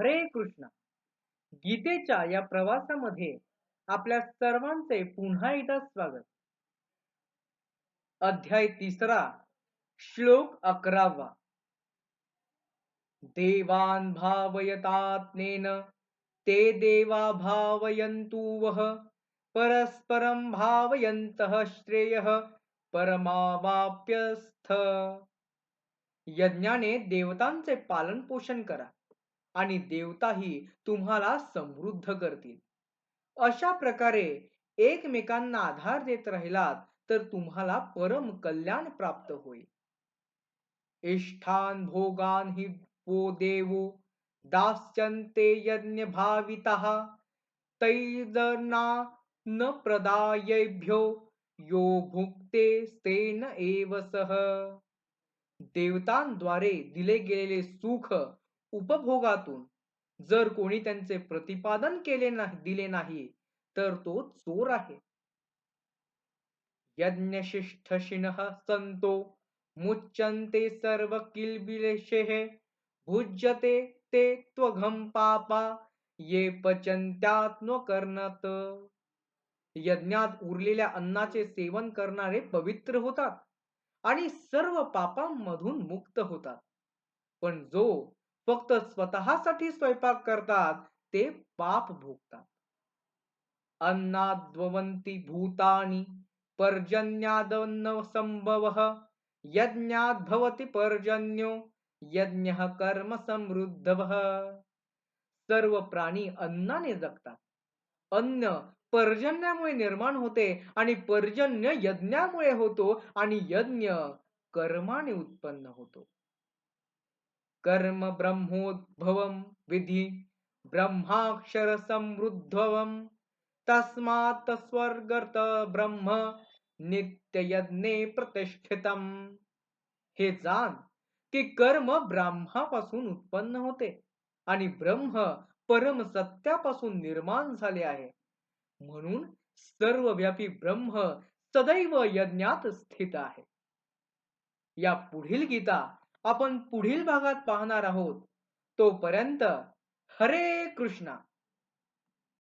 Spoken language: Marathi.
हरे कृष्ण. गीतेच्या या प्रवासामध्ये आपल्या सर्वांचे पुन्हा एकदा स्वागत. अध्याय तिसरा श्लोक अकरावा. देवान भावयतात्मेन ते देवा भावयंतु वह परस्परं भावयन्तः श्रेयः परमावाप्यस्थ. यज्ञाने देवतांचे पालन पोषण करा. आणि देवताही तुम्हाला समृद्ध करतील. अशा प्रकारे एकमेकांना आधार देत राहिलात तर तुम्हाला परम कल्याण प्राप्त होईल. इष्ठान भोगान हि वो देवो दास्यन्ते यज्ञ भावितः तैजना न प्रदायेभ्यो यो भुक्ते तेन एव सह देवतांद्वारे दिले गेलेले सुख उपभोगातून. जर कोणी त्यांचे प्रतिपादन केले नाही दिले नाही तर तो चोर आहे. यज्ञशिष्ठशिन संतो मुच्यन्ते सर्व किलबिलेशे भुज्यते ते त्वघम पापा ये पचन्त्यात्मकर्णत यज्ञात उरलेल्या अन्नाचे सेवन करणारे पवित्र होतात आणि सर्व पापांमधून मुक्त होतात. पण जो फक्त स्वतःसाठी स्वयंपाक करतात ते पाप भोगतात. अन्नाद्वंती भूतानी पर्जन्यादन्न संभव यज्ञात भवती पर्जन्यो यज्ञ कर्म समृद्ध सर्व प्राणी अन्नाने जगतात. अन्न पर्जन्यामुळे निर्माण होते आणि पर्जन्य यज्ञामुळे होतो आणि यज्ञ कर्माने उत्पन्न होतो. कर्म ब्रह्मोद्भवम विधी ब्रह्माक्षर समृद्धवम तस्मात स्वर्गत ब्रह्म नित्ययज्ञे प्रतिष्ठितम। हे जाण की कर्म ब्रह्मापासून उत्पन्न होते आणि ब्रह्म परम सत्यापासून निर्माण झाले आहे. म्हणून सर्वव्यापी ब्रह्म सदैव यज्ञात स्थित आहे. या पुढील गीता आपण पुढील भागात पाहणार आहोत. तोपर्यंत हरे कृष्णा.